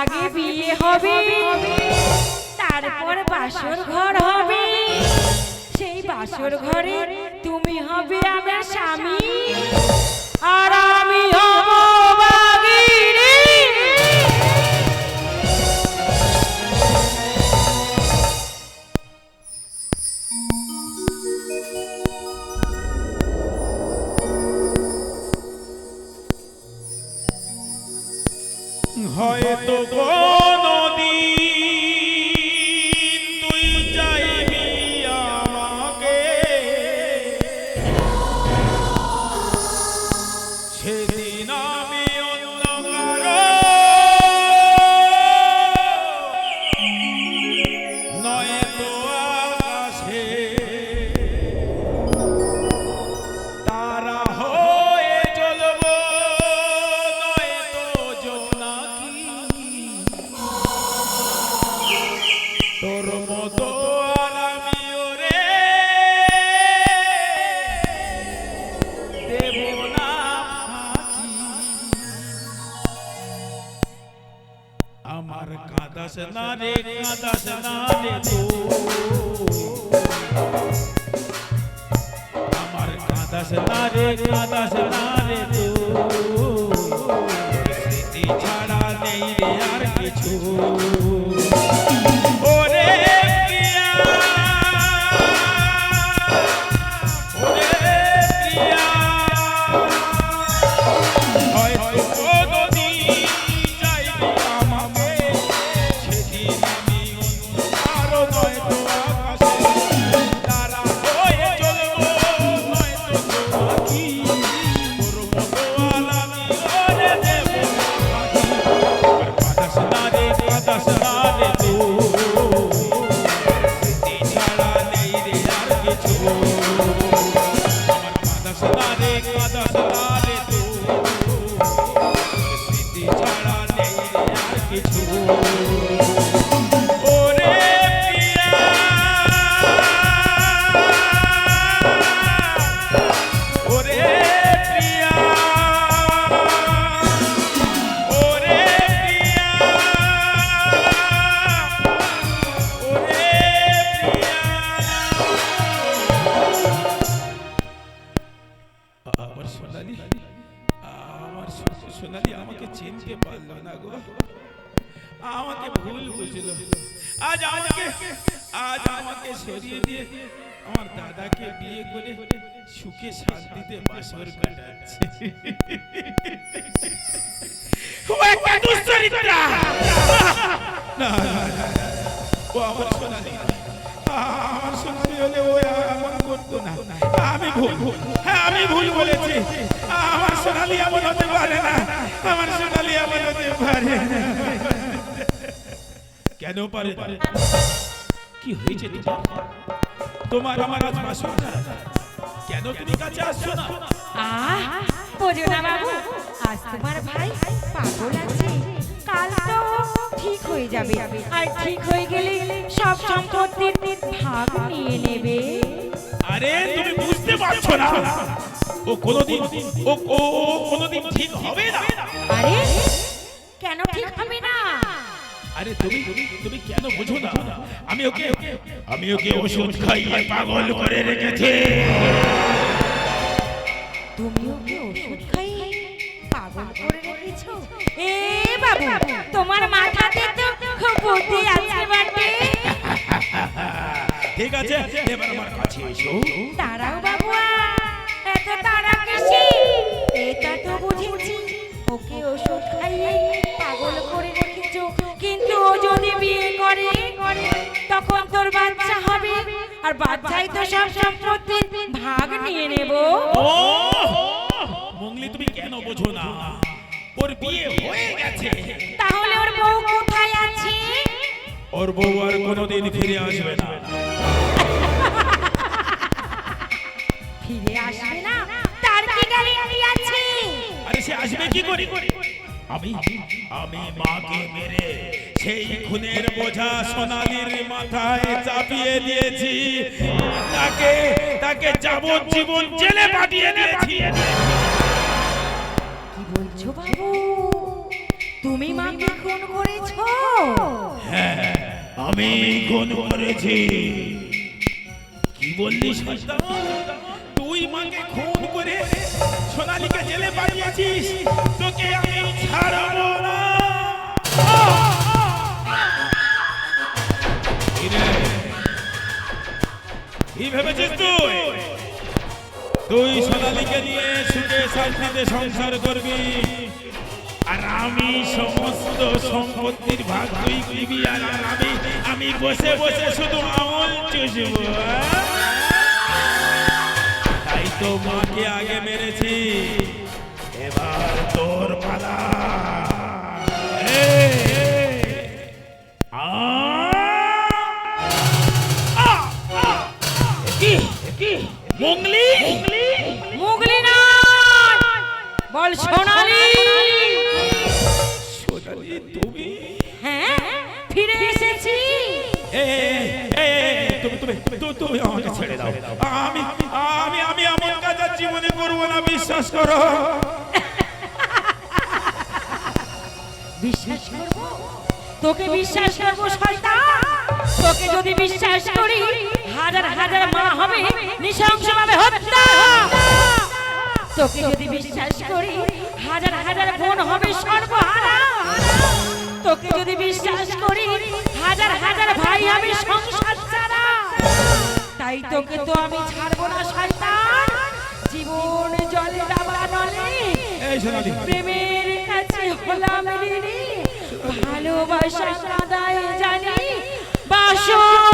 আগে বিয়ে হবে, তারপর বাসর ঘর হবে। সেই বাসর ঘরে তুমি হবে আমার স্বামী, আর আমি হব বাগিনী হয়তো কোনদিন তোর মতো দেব। আমার কাদাস না রে, কাদাস না রে আমার কাদাস না রে, কাদাস না রে ছাড়া নেই আর কিছু। ছাড়া নেই আর কিছু সোনালি আমাকে চিনতে পারল না গো। আমাকে ভুল বুঝলো। আজ আমাকে আজ আমাকে সরিয়ে দিয়ে আমার দাদাকে বিয়ে করে সুখে শান্তিতে বাসর কাটাচ্ছে। না না, না, না। ও আমার সোনালি। আমার সোনালি হলে ও এমন আমি ভুল হ্যাঁ আমি ভুল বলেছি। আমার সোনালি এমন হতে পারে না। আমার সোনালি এমন হতে পারে কেন পারে? কি হয়েছে তোমার আমার আজ বাসর না। কেন তুমি কাছে আসছো না? আহ বাবু আজ তোমার ভাই পাগল আছে। কাল তো ঠিক হয়ে যাবে। আর ঠিক হয়ে গেলে সব সম্পত্তির ভাগ নিয়ে নেবে। আরে তুমি বুঝতে পারছ না। ও কোনোদিন ও ও কোনোদিন ঠিক হবে না। আরে কেন ঠিক হবে না? আরে তুমি তুমি কেন বুঝো না? আমি ওকে আমি ওকে ওষুধ খাইয়ে পাগল করে রেখেছি। কাছে এসো তারাও বাবু এত তারা কিসে এটা তো বুঝেছি। ওকে ওষুধ খাইয়ে পাগল করে রেখেছো। কিন্তু ও যদি বিয়ে করে তখন তোর বাচ্চা হবে। আর বাচ্চাই তো সব সম্পত্তির ভাগ নিয়ে নেব। ও মঙ্গলি তুমি কেন বোঝো না? ওর বিয়ে হয়ে গেছে। তাহলে ওর বউ কোথায় আছে? ওর বউ আর কোনোদিন ফিরে আসবে না। আসবে না তার কি গ্যারান্টি আছে। আরে সে আসবে কি করে? আমি আমি মাকে মেরে সেই খুনের বোঝা সোনালির মাথায় চাপিয়ে দিয়েছি। তাকে তাকে যাবজ্জীবন জেলে পাঠিয়ে দিয়েছি। কি বলছো বাবু? তুমি মাকে খুন করেছ? আমি খুন করেছি। কি বললি খুন করে সোনালীকে জেলে পাঠিয়েছিস, তোকে আমি ছাড়বো না। কি ভেবেছিস তুই? তুই সোনালীকে নিয়ে সুখে শান্তিতে সংসার করবি, আর আমি সমস্ত সম্পত্তির ভাগ তুই আর আমি আমি বসে বসে শুধু আমল চুষব তো মাকে আগে মেরেছি। এবার তোর পালা। মুগলি মুগলি না বল সোনালি। সোনালি তুমি? হ্যাঁ ফিরে এসেছি। তুমি তুমি তুমি তুমি আমাকে ছেড়ে দাও। আমি আমি জীবনে করব না, বিশ্বাস করো। বিশ্বাস করব? তোকে বিশ্বাস করব, শয়তান? তোকে যদি বিশ্বাস করি, হাজার হাজার মা হবে, নৃশংসভাবে হত্যা। তোকে যদি বিশ্বাস করি, হাজার হাজার বোন হবে, সর্বহারা। তোকে যদি বিশ্বাস করি, হাজার হাজার ভাই হবে, সংসার ছাড়া। তাই তোকে তো আমি ছাড়বো না, শয়তান। জীবন জলে দাবা নলে। এই সোনালি প্রেমের কাছে হলাম ঋণী ভালোবাসা কাদায় জানি। বাসর